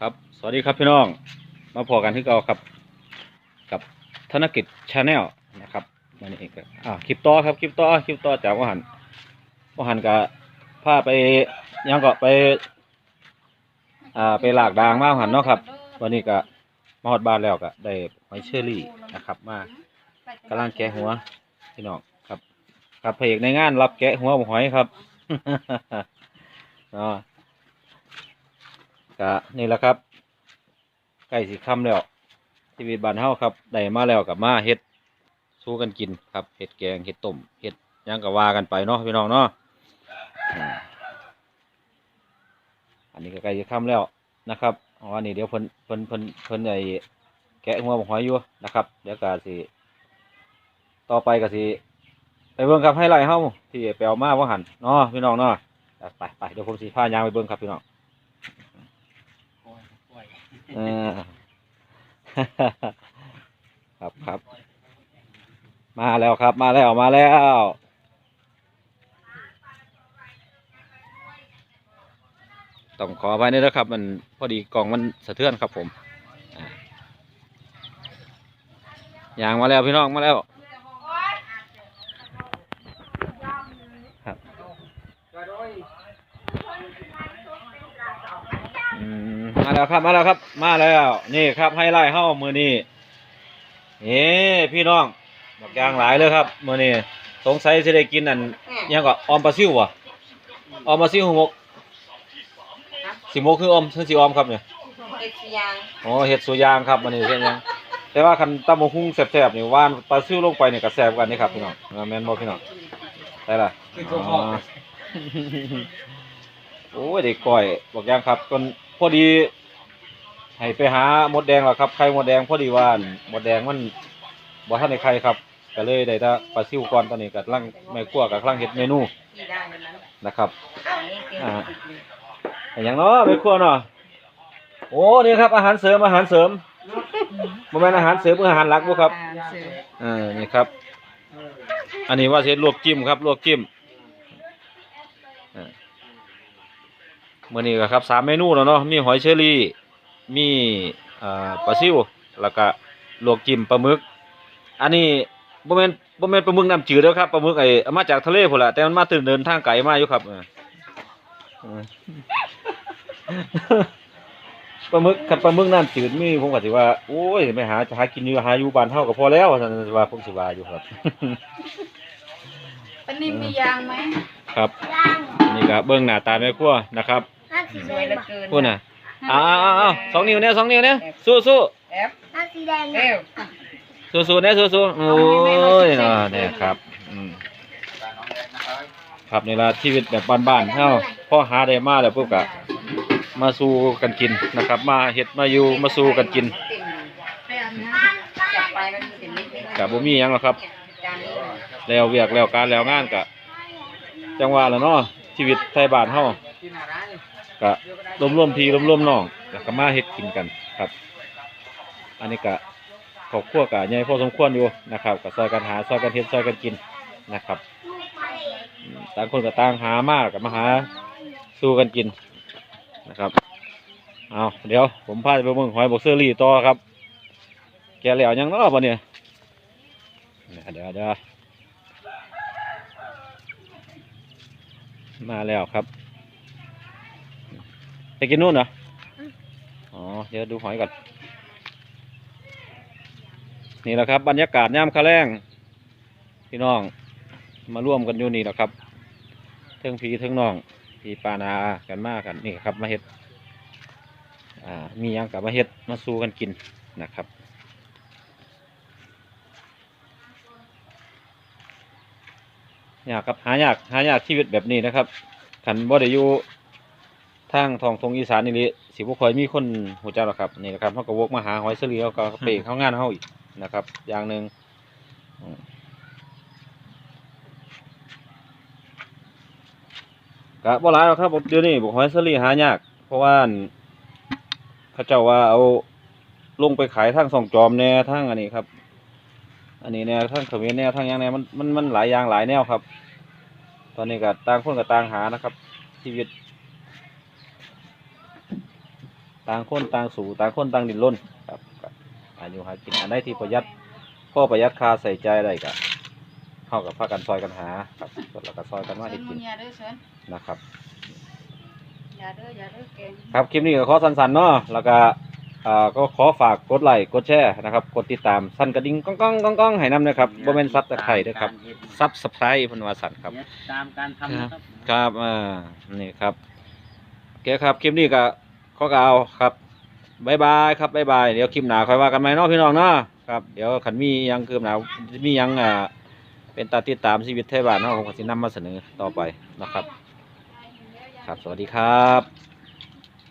ครับ สวัสดีครับพี่น้อง มาพอกันที่เก่าครับ กับธนกิจชาแนลนะครับมันเองก็อ่าคลิปต่อครับ คลิปต่อ คลิปต่อจากว่าหันว่าหันกับพาไปยังก็ไป อ่า ไปหลากดางมาหันเนาะครับ วันนี้ก็มาฮอดบ้านแล้วก็ได้หอยเชอรี่นะครับ มากำลังแกะหัวพี่น้องครับ ครับเพระเอกในงานรับแกะหัวหอยครับอ๋อ ก็นี่แหละครับใกล้สิค่ำแล้วชีวิตบ้านเฮาครับได้มาแล้วกับมาเฮ็ดสู้กันกินครับเฮ็ดแกงเฮ็ดต้มเฮ็ดยังก็ว่ากันไปเนาะพี่น้องเนาะอันนี้ก็ใกล้สิค่ำแล้วนะครับอ๋ออันนี้เดี๋ยวเพิ่นเพิ่นเพิ่นเพิ่นไอ้แกะหัวหอยอยู่นะครับ เดี๋ยวก็สิต่อไปก็สิไปเบิ่งครับให้ไล่เฮาที่ไปเอามาว่าหันเนาะพี่น้องเนาะไปไปเดี๋ยวผมสีผ้ายางไปเบิ้งครับพี่น้อง ออครับครับ มาแล้วครับ มาแล้วมาแล้ว ต้องขออภัยด้วยนะครับ มันพอดีกล่องมันสะเทือนครับผมอ่ายางมาแล้วพี่น้องมาแล้ว ครับ อืมมาแล้วครับมาแล้วครับ มาแล้ว นี่ครับไฮไลท์เฮ้ามือนี้เฮ้พี่น้องบักยางหลายเลยครับมือนี้สงสัยจะได้กินอันหยังก็ออมปลาซิววะออมปลาซิวหมกสิหมกคือออมคือสิออมครับเนี่ยเอ็กซ์ยางอ๋อเห็ดสุยางครับมันนี่เช่นยังแต่ว่าคันตำมะฮุ่งแซ่บๆนี่ว่านปลาซิวลงไปนี่ก็แซ่บกันนี่ครับพี่น้องเออแม่นบ่พี่น้องได้ละอ๋อโอ้ยเด็กก่อยบอกยังครับจน พอดี ให้ไปหามดแดงแล้วครับไข่มดแดงพอดีว่าอั่นมดแดงมันบ่ทันได้ไข่ครับก็เลยได้แต่ปลาซิวก่อนตอนนี้ก็กำลังแม่ครัวกับกำลังเฮ็ดเมนูที่ได้ในนั้นนะครับอันนี้เต็มสิบเลยแต่หยังเนาะแม่ครัวเนาะโอ้นี่ครับอาหารเสริมอาหารเสริมบ่แม่นอาหารเสริมคืออาหารหลักบ่ครับอ่าเสืออ่านี่ครับ อันนี้ว่าสิเฮ็ดลวกจิ้มครับลวกจิ้ม มื้อนี้ก็ครับสามเมนูแล้วเนาะมีหอยเชอรี่ มีอ่าปลาซิวแล้วก็ลวกจิ้มปลาหมึก อันนี้บ่แม่นบ่แม่นปลาหมึกน้ำจืดเด้อครับปลาหมึกไอ้เอามาจากทะเลพุ่นล่ะแต่มันมาตื่นเดินทางไกลมาอยู่ครับเออเออปลาหมึกคันปลาหมึกน้ำจืดมีผมก็สิว่าโอ้ยไปหาจะหากินอยู่หาอยู่บ้านเฮาก็พอแล้วว่าซั่นว่าผมสิว่าอยู่ครับปนิมมียางไหม ครับนี่ก็เบื้องหน้าตาแม่ครัวนะครับห้า สีสแดวยงเหลือป่ะเกินพูดน่ะอ้าวอ้าวอ้าวสองนิ้วเนี่ยสองนิ้วเนี่ยสู้สู้แอฟห้าสีแดงเร็วสู้สู้เนี่ยสู้สู้โอ้ยเนาะเนี่ยครับอืมครับนี่ละชีวิตแบบบ้านๆเฮาพ่อหาได้มาแล้วปุ๊บก็มาสู้กันกินนะครับ มาเฮ็ดมาอยู่มาสู้กันกินเต็มให้อันนี้จับไปก็มีเต็มนิดนึงก็บ่มีหยังหรอกครับจานนี้แล้วเวียกแล้วการแล้วงานก็จังหวะแล้วเนาะชีวิตไทยบ้านเฮา ก็รวมๆพี่รวมๆน้องแล้วก็มาเฮ็ดกินกันครับ อันนี้ก็ครอบครัวก็ใหญ่พอสมควรอยู่นะครับก็ซอยกันหาซอยกันเฮ็ดซอยกันกินนะครับต่างคนก็ต่างหามากกับมาหาสู้กันกินนะครับเอาเดี๋ยวผมพาไปเบิ่งหอยบกเซอรี่ต่อครับ แกแล้วยังเนาะบ่เนี่ยเดี๋ยวเดี๋ยวมาแล้วครับ ไปกินนู่นเหรอ อ๋อ เดี๋ยวดูหอยก่อน นี่แหละครับ บรรยากาศย่ามคาแรงพี่น้อง มาร่วมกันอยู่นี่แหละครับเทิงพีเทิงน้องพี่ปานากันมากกันนี่ครับ มาเฮ็ด อ่า มีหยังกับมาเฮ็ดมาสู้กันกินนะครับอยากครับหายากหายากชีวิตแบบนี้นะครับขันบ่ได้อยู่ ทางทองทงอีสานนี่เลยสิบ่ค่อยมีคนหูจักหรอกครับนี่แหละครับเขาก็วกมาหาหอยเสลีเขาก็ไปเข้างานเขาอีกนะครับ อย่างหนึ่งอืมกะบ่หลายหรอกครับเดี๋ยวนี้บุกหอยสลีหายาก เพราะว่าอั่นเขาเจ้าว่าเอาลงไปขายทางสองจอมแน่ทางอันนี้ครับ อันนี้แนวทางเขมรแนวทางหยังแนวมันมันมันหลายอย่างหลายแนวครับ ตอนนี้ก็ต่างคนก็ต่างหานะครับชีวิต ต่างคนต่างสู่ต่างคนต่างดิ้นรนครับก็อายุหากินอันใดที่ประหยัดพ่อประหยัดค่าใส่ใจได้ก็เท่ากับพากันซอยกันหาครับแล้วก็ซอยกันมาเชิเฮ็ญดมุกินญยาเด้อเชิญนะครับยาเด้อยาเด้อเก่งครับคลิปนี้ก็ขอสั้นๆเนาะแล้วก็อ่าก็ขอฝากกดไลค์กดแชร์นะครับ กดติดตามสั่นกระดิ่งก้องก้องก้องก้องให้นำนะครับบ่แม่นซับตะไคร้เด้อครับซับสไครต์เพิ่นว่าสั่นครับตามการทำนะครับครับอ่านี่ครับโอเคครับคลิปนี้ก็ ขอกล่าวครับบายบายครับบายบายเดี๋ยวคลิปหนาค่อยว่ากันใหม่เนาะพี่น้องเนาะครับเดี๋ยวขันมียังคืบหนามียังอ่าเป็นตาติดตามชีวิตไทยบ้านเนาะผมก็สินำมาเสนอต่อไปนะครับ ครับสวัสดีครับ